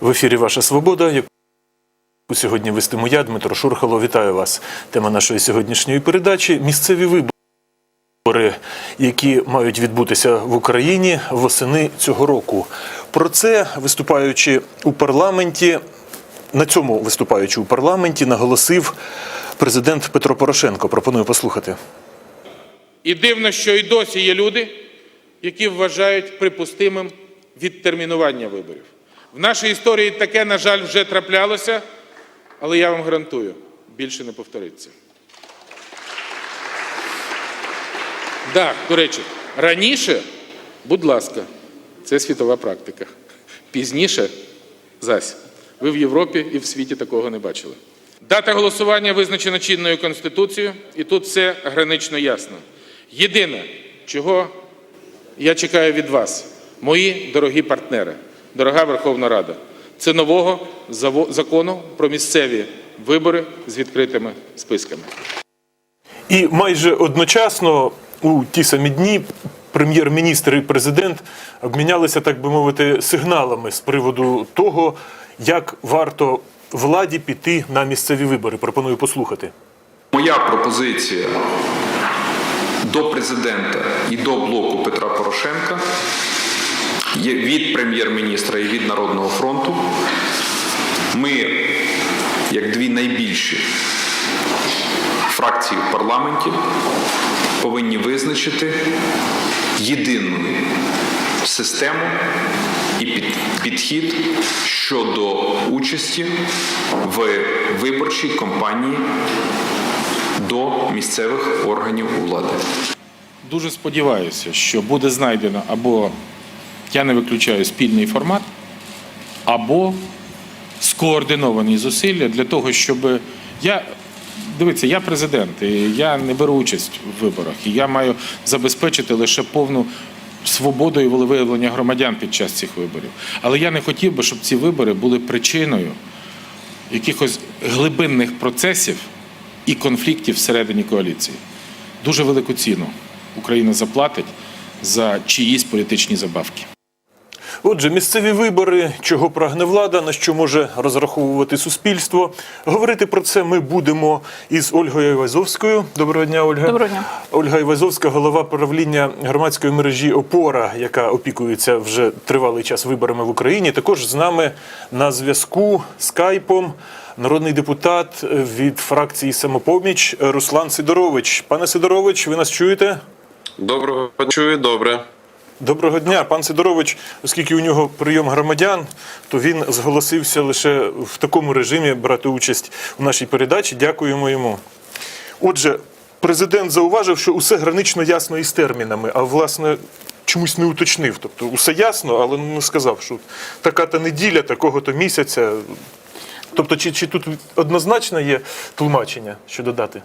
В ефірі Ваша Свобода. яку Сьогодні вестиму я, Дмитро Шурхало. Вітаю вас. Тема нашої сьогоднішньої передачі місцеві вибори, які мають відбутися в Україні восени цього року. Про це виступаючи у парламенті, на цьому виступаючи у парламенті, наголосив президент Петро Порошенко. Пропоную послухати. І дивно, що і досі є люди, які вважають припустимим відтермінування виборів. В нашій історії таке, на жаль, вже траплялося, але я вам гарантую, більше не повториться. Так, до речі, раніше, будь ласка, це світова практика. Пізніше, зась, ви в Європі і в світі такого не бачили. Дата голосування визначена чинною Конституцією, і тут все гранично ясно. Єдине, чого я чекаю від вас, мої дорогі партнери, дорога Верховна Рада, це нового закону про місцеві вибори з відкритими списками. І майже одночасно у ті самі дні прем'єр-міністр і президент обмінялися, так би мовити, сигналами з приводу того, як варто владі піти на місцеві вибори. Пропоную послухати. Моя пропозиція до президента і до блоку Петра Порошенка від прем'єр-міністра і від Народного фронту. Ми, як дві найбільші фракції в парламенті, повинні визначити єдину систему і підхід щодо участі в виборчій кампанії до місцевих органів влади. Дуже сподіваюся, що буде знайдено або я не виключаю спільний формат, або скоординовані зусилля для того, щоб я. Дивіться, я президент, і я не беру участь в виборах, і я маю забезпечити лише повну свободу і волевиявлення громадян під час цих виборів. Але я не хотів би, щоб ці вибори були причиною якихось глибинних процесів і конфліктів всередині коаліції. Дуже велику ціну Україна заплатить за чиїсь політичні забавки. Отже, місцеві вибори, чого прагне влада, на що може розраховувати суспільство. Говорити про це ми будемо із Ольгою Івазовською. Доброго дня, Ольга. Доброго дня. Ольга Івазовська, голова правління громадської мережі Опора, яка опікується вже тривалий час виборами в Україні. Також з нами на зв'язку скайпом народний депутат від фракції Самопоміч Руслан Сидорович. Пане Сидорович, ви нас чуєте? Доброго чую, добре. Доброго дня, пан Сидорович, оскільки у нього прийом громадян, то він зголосився лише в такому режимі брати участь у нашій передачі. Дякуємо йому. Отже, президент зауважив, що усе гранично ясно із термінами, а власне чомусь не уточнив. Тобто, усе ясно, але не сказав, що така-то неділя, такого-то місяця. Тобто, чи, чи тут однозначно є тлумачення, що додати?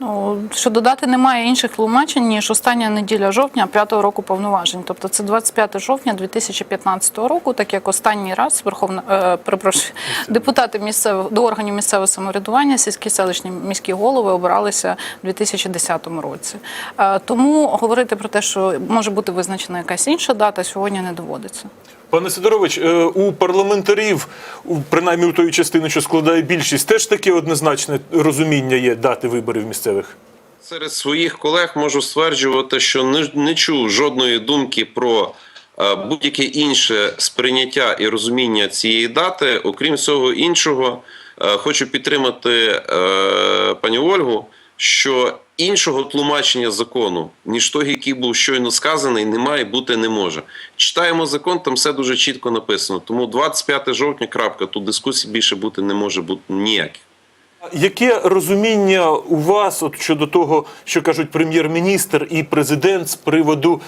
Ну, що додати немає інших тлумачень, ніж остання неділя жовтня п'ятого року повноважень. Тобто це 25 жовтня 2015 року, так як останній раз Верховна е, перепрошую, депутати місцевих до органів місцевого самоврядування, сільські селищні міські голови обиралися в 2010 році. Е, тому говорити про те, що може бути визначена якась інша дата, сьогодні не доводиться. Пане Сидорович, е, у парламентарів, принаймні у тої частини, що складає більшість, теж таке однозначне розуміння є дати виборів місцевих. Серед своїх колег можу стверджувати, що не, не чув жодної думки про е, будь-яке інше сприйняття і розуміння цієї дати. Окрім всього іншого, е, хочу підтримати пані Ольгу, що іншого тлумачення закону, ніж той, який був щойно сказаний, немає бути не може. Читаємо закон, там все дуже чітко написано. Тому 25 жовтня, крапка, тут дискусій більше бути не може бути ніяких. Яке розуміння у вас от щодо того, що кажуть прем'єр-міністр і президент з приводу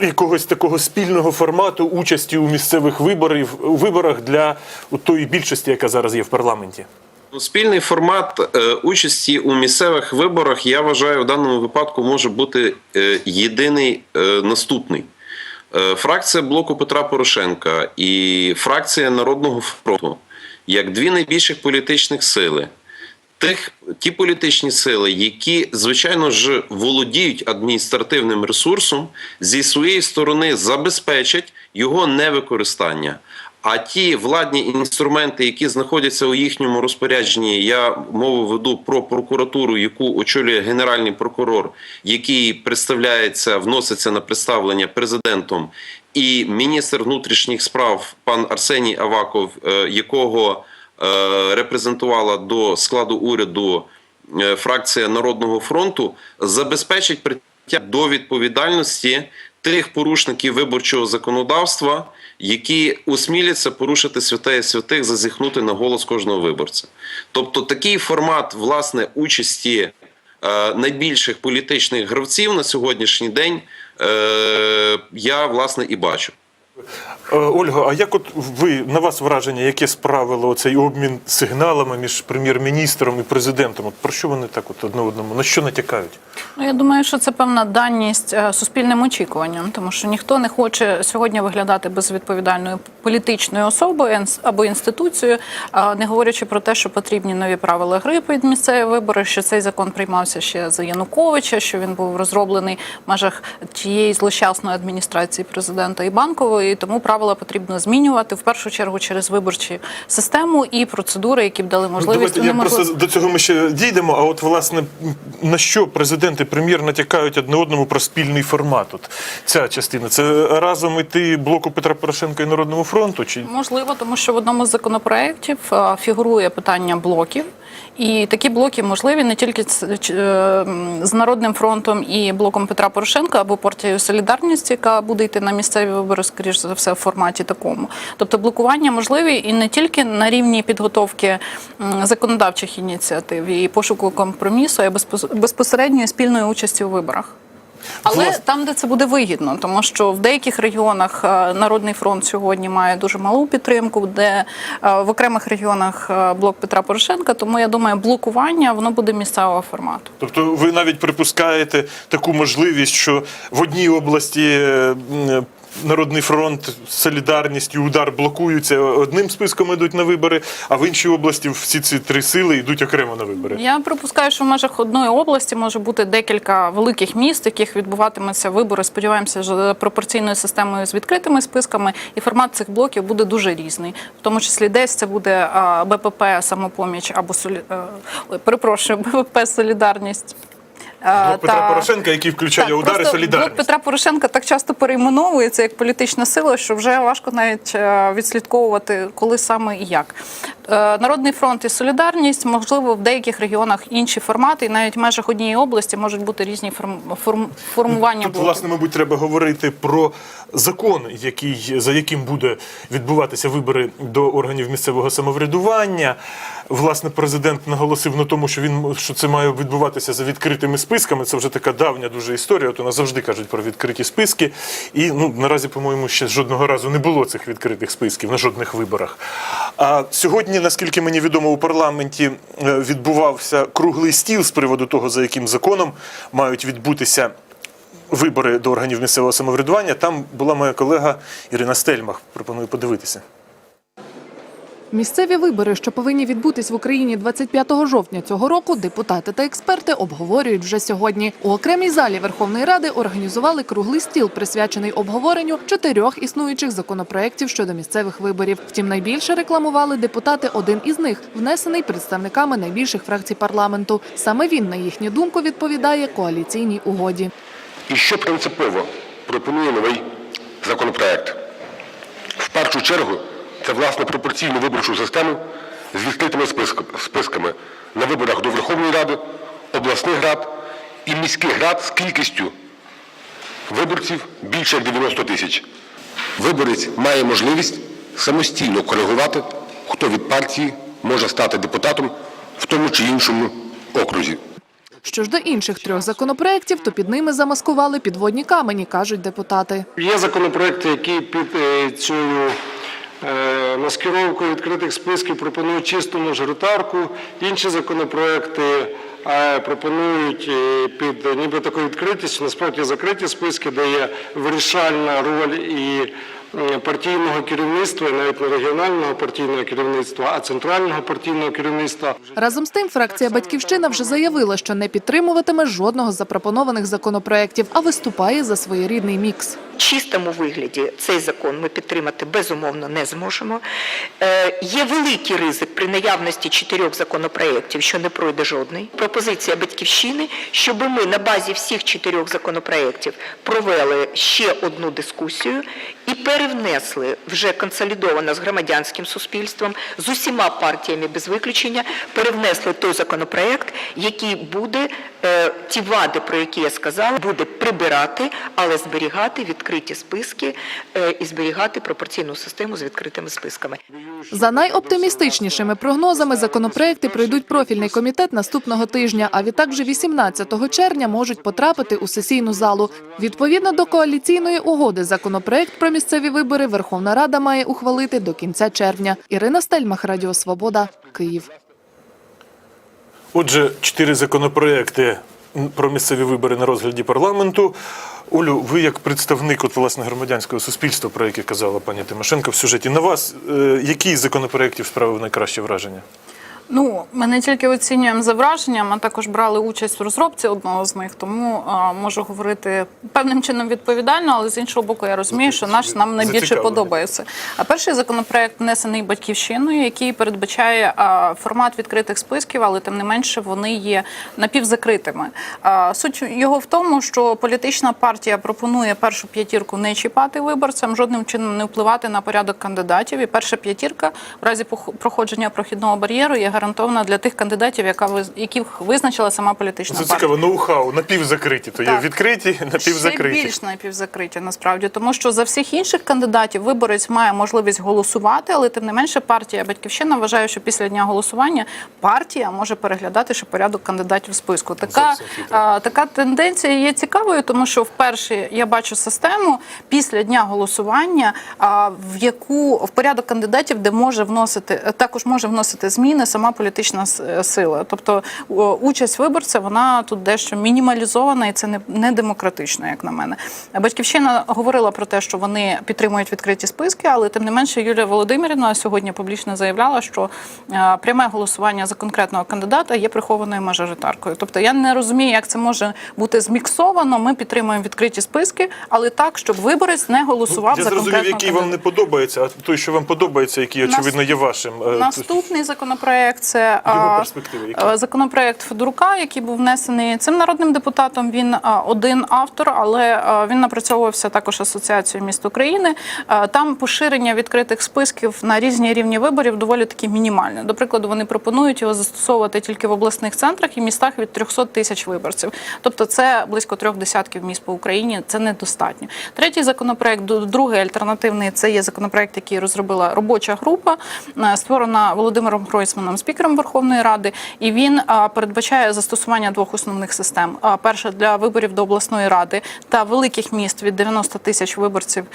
якогось такого спільного формату участі у місцевих виборів у виборах для от тої більшості, яка зараз є в парламенті? Спільний формат е, участі у місцевих виборах, я вважаю, в даному випадку може бути е, єдиний е, наступний. Фракція блоку Петра Порошенка і фракція Народного фронту як дві найбільших політичних сили. Тих ті політичні сили, які звичайно ж володіють адміністративним ресурсом, зі своєї сторони забезпечать його невикористання. А ті владні інструменти, які знаходяться у їхньому розпорядженні, я мову веду про прокуратуру, яку очолює генеральний прокурор, який представляється, вноситься на представлення президентом, і міністр внутрішніх справ пан Арсеній Аваков, е, якого е, репрезентувала до складу уряду е, фракція Народного фронту, забезпечить притягнення до відповідальності тих порушників виборчого законодавства, які усміляться порушити святе святих, зазіхнути на голос кожного виборця. Тобто такий формат власне участі е, найбільших політичних гравців на сьогоднішній день е, я власне і бачу. Е, Ольга, а як от ви на вас враження, яке справило цей обмін сигналами між прем'єр-міністром і президентом? От про що вони так от одне одному? На що натякають? Ну, я думаю, що це певна даність е, суспільним очікуванням, тому що ніхто не хоче сьогодні виглядати безвідповідальною політичною особою або інституцією, не говорячи про те, що потрібні нові правила гри під місцеві вибори, що цей закон приймався ще за Януковича, що він був розроблений в межах тієї злощасної адміністрації президента і банкової, і тому правила потрібно змінювати в першу чергу через виборчу систему і процедури, які б дали можливість Ну, Давайте я просто до цього ми ще дійдемо. А от власне на що президент і прем'єр натякають одне одному про спільний формат? От ця частина це разом іти блоку Петра Порошенка і Народному фронту? Чи Можливо, тому що в одному з законопроєктів е, фігурує питання блоків, і такі блоки можливі не тільки е, з Народним фронтом і блоком Петра Порошенка або партією Солідарність, яка буде йти на місцеві вибори, скоріш за все, в форматі такому. Тобто блокування можливі і не тільки на рівні підготовки законодавчих ініціатив і пошуку компромісу, а й спільної участі у виборах. Але Власне. там, де це буде вигідно, тому що в деяких регіонах е, Народний фронт сьогодні має дуже малу підтримку, де е, в окремих регіонах е, блок Петра Порошенка. Тому я думаю, блокування воно буде місцевого формату. Тобто ви навіть припускаєте таку можливість, що в одній області Народний фронт, солідарність і удар блокуються одним списком йдуть на вибори, а в іншій області всі ці три сили йдуть окремо на вибори. Я припускаю, що в межах одної області може бути декілька великих міст, в яких відбуватимуться вибори. Сподіваємося, за пропорційною системою з відкритими списками, і формат цих блоків буде дуже різний. В тому числі десь це буде БПП самопоміч або солі... е, ой, перепрошую, БПП Солідарність. Е, Блок Петра та- Порошенка, який включає Так, удари солідарність. Блок Петра Порошенка так часто перейменовується як політична сила, що вже важко навіть е, відслідковувати, коли саме і як. Е, Народний фронт і солідарність, можливо, в деяких регіонах інші формати, і навіть в межах однієї області можуть бути різні форм, форм, формування Тут, блоків. власне, мабуть, треба говорити про закон, який, за яким буде відбуватися вибори до органів місцевого самоврядування. Власне, президент наголосив на тому, що він що це має відбуватися за відкритими списками. Це вже така давня дуже історія. От у нас завжди кажуть про відкриті списки. І ну наразі, по-моєму, ще жодного разу не було цих відкритих списків на жодних виборах. А сьогодні, наскільки мені відомо, у парламенті е, відбувався круглий стіл з приводу того, за яким законом мають відбутися вибори до органів місцевого самоврядування. Там була моя колега Ірина Стельмах. Пропоную подивитися. Місцеві вибори, що повинні відбутись в Україні 25 жовтня цього року, депутати та експерти обговорюють вже сьогодні. У окремій залі Верховної Ради організували круглий стіл, присвячений обговоренню чотирьох існуючих законопроєктів щодо місцевих виборів. Втім, найбільше рекламували депутати один із них, внесений представниками найбільших фракцій парламенту. Саме він, на їхню думку, відповідає коаліційній угоді. І що принципово пропонує новий законопроект? В першу чергу це власне пропорційну виборчу систему з відкритими списками на виборах до Верховної Ради, обласних рад і міських рад з кількістю виборців більше як 90 тисяч. Виборець має можливість самостійно коригувати, хто від партії може стати депутатом в тому чи іншому окрузі. Що ж до інших трьох законопроєктів, то під ними замаскували підводні камені, кажуть депутати. Є законопроекти, які під е, е, відкритих списків пропонують чисту мажоритарку. Інші законопроекти е, пропонують е, під ніби таку відкритість, насправді закриті списки, де є вирішальна роль і партійного керівництва, і навіть не регіонального партійного керівництва, а центрального партійного керівництва. Разом з тим, фракція Батьківщина вже заявила, що не підтримуватиме жодного з запропонованих законопроєктів, а виступає за своєрідний мікс. Чистому вигляді цей закон ми підтримати безумовно не зможемо. Е, є великий ризик при наявності чотирьох законопроєктів, що не пройде жодний. Пропозиція батьківщини, щоб ми на базі всіх чотирьох законопроєктів провели ще одну дискусію і перевнесли вже консолідовано з громадянським суспільством, з усіма партіями без виключення, перевнесли той законопроєкт, який буде е, ті вади, про які я сказала, буде прибирати, але зберігати відкриті списки е, і зберігати пропорційну систему з відкритими списками. За найоптимістичнішими прогнозами, законопроекти пройдуть профільний комітет наступного тижня, а відтак вже 18 червня можуть потрапити у сесійну залу. Відповідно до коаліційної угоди, законопроект про місцеві вибори Верховна Рада має ухвалити до кінця червня. Ірина Стельмах, Радіо Свобода, Київ. Отже, чотири законопроекти про місцеві вибори на розгляді парламенту. Олю, ви як представник от, власне, громадянського суспільства, про яке казала пані Тимошенко в сюжеті, на вас е, який з законопроєктів справив найкраще враження? Ну, ми не тільки оцінюємо за враженням, а також брали участь в розробці одного з них, тому а, можу говорити певним чином відповідально, але з іншого боку, я розумію, що наш нам найбільше подобається. А перший законопроект внесений батьківщиною, який передбачає а, формат відкритих списків, але тим не менше вони є напівзакритими. А, суть його в тому, що політична партія пропонує першу п'ятірку не чіпати виборцям, жодним чином не впливати на порядок кандидатів. І перша п'ятірка в разі проходження прохідного бар'єру є гарантована для тих кандидатів, яка яких визначила сама політична Це партія. цікаво, ноу-хау, напівзакриті. То є відкриті, Ще напівзакриті. більш напівзакриті, насправді, тому що за всіх інших кандидатів виборець має можливість голосувати, але тим не менше партія Батьківщина вважає, що після дня голосування партія може переглядати ще порядок кандидатів в списку. Така, а, така тенденція є цікавою, тому що вперше я бачу систему після дня голосування, а, в яку в порядок кандидатів, де може вносити також може вносити зміни сама політична сила. Тобто участь виборця вона тут дещо мінімалізована, і це не, не демократично, як на мене. Батьківщина говорила про те, що вони підтримують відкриті списки, але тим не менше Юлія Володимирівна сьогодні публічно заявляла, що е, пряме голосування за конкретного кандидата є прихованою мажоритаркою. Тобто я не розумію, як це може бути зміксовано. Ми підтримуємо відкриті списки, але так, щоб виборець не голосував Я за зрозумів, конкретного який вам не подобається, а той, що вам подобається, який, очевидно, є вашим. Е, Наступний законопроект це Його е, законопроект Федорука, який був внесений цим народним депутатом. Він один автор, але він напрацьовувався також асоціацією міст України. Там поширення відкритих списків на різні рівні виборів доволі таки мінімальне. До прикладу, вони пропонують його застосовувати тільки в обласних центрах і містах від 300 тисяч виборців. Тобто, це близько трьох десятків міст по Україні. Це недостатньо. Третій законопроект, другий альтернативний, це є законопроект, який розробила робоча група, е, створена Володимиром Гройсманом, спікером Верховної Ради, і він передбачає застосування двох основних систем: перша для виборів до обласної ради та великих міст від 90 тисяч виборців.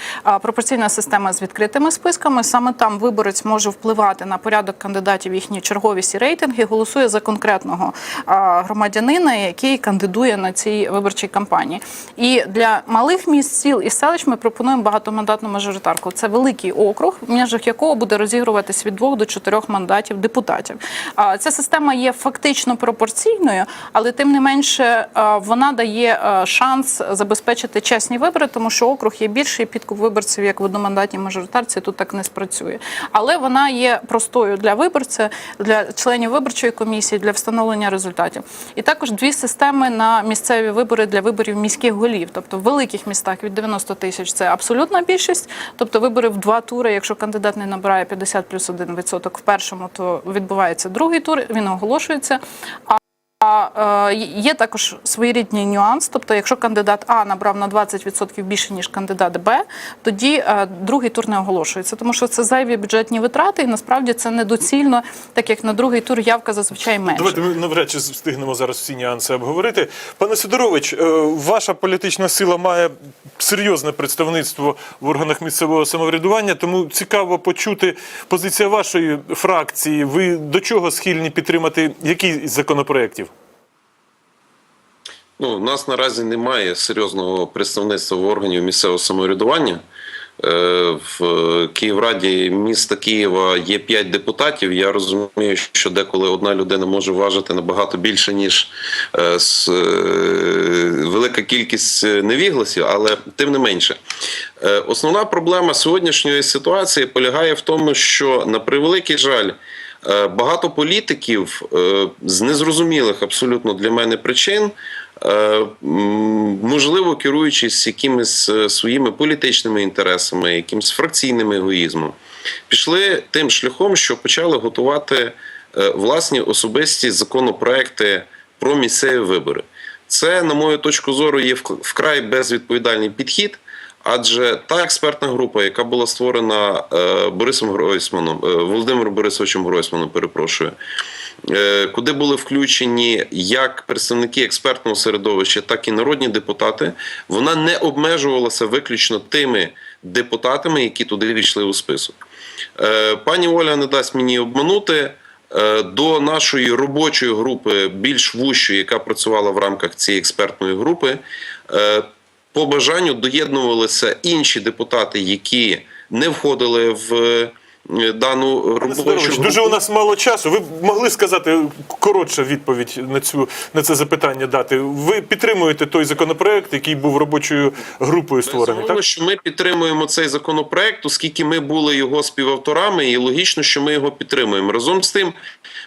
Пропорційна система з відкритими списками. Саме там виборець може впливати на порядок кандидатів, їхні черговість і рейтинги, голосує за конкретного громадянина, який кандидує на цій виборчій кампанії. І для малих міст, сіл і селищ ми пропонуємо багатомандатну мажоритарку. Це великий округ, в межах якого буде розігруватись від двох до чотирьох мандатів депутатів. Ця система є фактично пропорційною, але тим не менше вона дає шанс забезпечити чесні вибори, тому що округ є більший, підкуп виборців, як в одномандатній мажоритарці, тут так не спрацює. Але вона є простою для виборця, для членів виборчої комісії, для встановлення результатів. І також дві системи на місцеві вибори для виборів міських голів. Тобто в великих містах від 90 тисяч це абсолютна більшість. Тобто вибори в два тури. Якщо кандидат не набирає 50 плюс 1 відсоток в першому, то відбувається другий тур. Він оголошується. Е, є також своєрідний нюанс. Тобто, якщо кандидат А набрав на 20% більше ніж кандидат Б, тоді е, другий тур не оголошується, тому що це зайві бюджетні витрати, і насправді це недоцільно, так як на другий тур явка зазвичай менше. Давайте ми навряд чи встигнемо зараз всі нюанси обговорити. Пане Сидорович, е, ваша політична сила має серйозне представництво в органах місцевого самоврядування, тому цікаво почути позиція вашої фракції. Ви до чого схильні підтримати який із законопроєктів? Ну, у нас наразі немає серйозного представництва в органів місцевого самоврядування. Е, В Київраді міста Києва є 5 депутатів. Я розумію, що деколи одна людина може важити набагато більше, ніж е, е, велика кількість невігласів, але тим не менше. Основна проблема сьогоднішньої ситуації полягає в тому, що на превеликий жаль. Багато політиків з незрозумілих абсолютно для мене причин, можливо, керуючись якимись е, своїми політичними інтересами, якимось фракційним егоїзмом, пішли тим шляхом, що почали готувати е, власні особисті законопроекти про місцеві вибори. Це, на мою точку зору, є вкрай безвідповідальний підхід. Адже та експертна група, яка була створена е, Борисом Гройсманом, е, Володимиром Борисовичем Гройсманом, перепрошую, е, куди були включені як представники експертного середовища, так і народні депутати, вона не обмежувалася виключно тими депутатами, які туди війшли у список. Е, Пані Оля не дасть мені обманути. Е, До нашої робочої групи, більш вущої, яка працювала в рамках цієї експертної групи, е, по бажанню доєднувалися інші депутати, які не входили в е, дану робочу групу. дуже у нас мало часу. Ви могли сказати коротше відповідь на цю на це запитання дати. Ви підтримуєте той законопроект, який був робочою групою створений, Безумовно, так? що ми підтримуємо цей законопроект, оскільки ми були його співавторами, і логічно, що ми його підтримуємо. Разом з тим,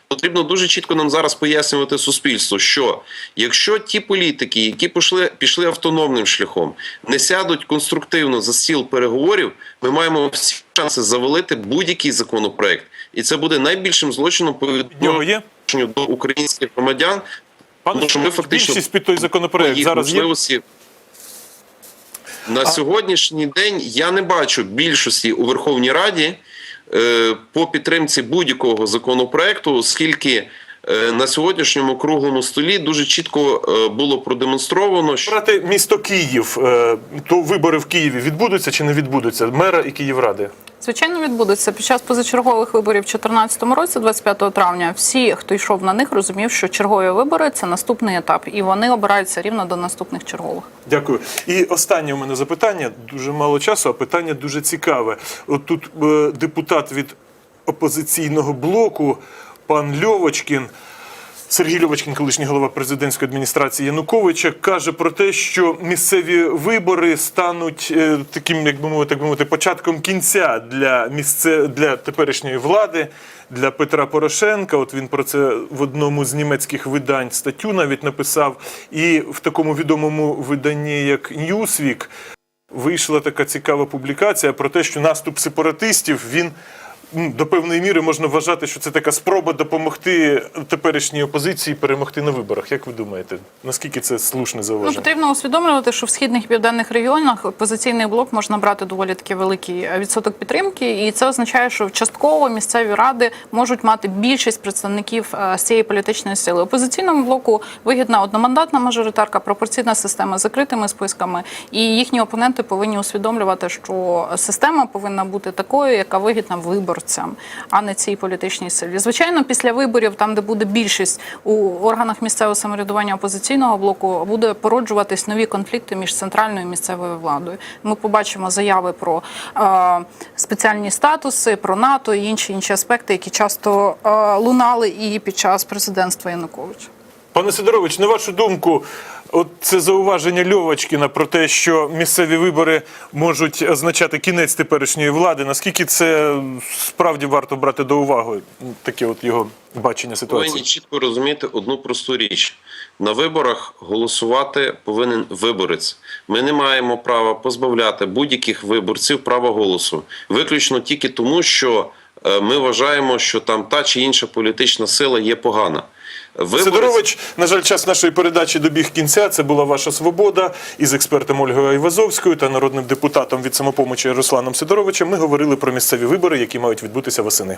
потрібно дуже чітко нам зараз пояснювати суспільству, що якщо ті політики, які пішли, пішли автономним шляхом, не сядуть конструктивно за стіл переговорів, ми маємо всі шанси завалити будь-який законопроект, і це буде найбільшим злочином по відношенню до українських громадян. Пане Тому що ми фактично більшість під той законопроект зараз є. можливості. На сьогоднішній день я не бачу більшості у Верховній Раді по підтримці будь-якого законопроекту, оскільки е, на сьогоднішньому круглому столі дуже чітко е, було продемонстровано, що Брати місто Київ, е, то вибори в Києві відбудуться чи не відбудуться? Мера і Київради. Звичайно, відбудеться під час позачергових виборів у 2014 році, 25 травня. Всі, хто йшов на них, розумів, що чергові вибори це наступний етап, і вони обираються рівно до наступних чергових. Дякую. І останнє у мене запитання. Дуже мало часу, а питання дуже цікаве. От тут е, депутат від опозиційного блоку, пан Льовочкін. Сергій Льовочкін, колишній голова президентської адміністрації Януковича, каже про те, що місцеві вибори стануть е, таким, як би мовити, так би мовити, початком кінця для місце для теперішньої влади, для Петра Порошенка. От він про це в одному з німецьких видань статтю навіть написав. І в такому відомому виданні, як Newsweek, вийшла така цікава публікація про те, що наступ сепаратистів він. Ну, До певної міри можна вважати, що це така спроба допомогти теперішній опозиції перемогти на виборах. Як ви думаєте, наскільки це слушне Ну, потрібно усвідомлювати, що в східних і південних регіонах опозиційний блок можна брати доволі таки великий е, відсоток підтримки, і це означає, що частково місцеві ради можуть мати більшість представників е, з цієї політичної сили. Опозиційному блоку вигідна одномандатна мажоритарка, пропорційна система з закритими списками, і їхні опоненти повинні усвідомлювати, що система повинна бути такою, яка вигідна виборцям, а не цій політичній силі. Звичайно, після виборів, там де буде більшість у органах місцевого самоврядування опозиційного блоку, буде породжуватись нові конфлікти між центральною і місцевою владою. Ми побачимо заяви про е, спеціальні статуси, про НАТО і інші інші аспекти, які часто е, лунали і під час президентства Януковича. Пане Сидорович, на вашу думку, от це зауваження Льовочкіна про те, що місцеві вибори можуть означати кінець теперішньої влади. Наскільки це справді варто брати до уваги? Таке от його бачення повинні ситуації? чітко розуміти одну просту річ: на виборах голосувати повинен виборець. Ми не маємо права позбавляти будь-яких виборців права голосу, виключно тільки тому, що е, ми вважаємо, що там та чи інша політична сила є погана. Виборець Сидорович, на жаль, час нашої передачі добіг кінця. Це була ваша свобода. Із експертом Ольгою Айвазовською та народним депутатом від самопомочі Русланом Сидоровичем ми говорили про місцеві вибори, які мають відбутися восени.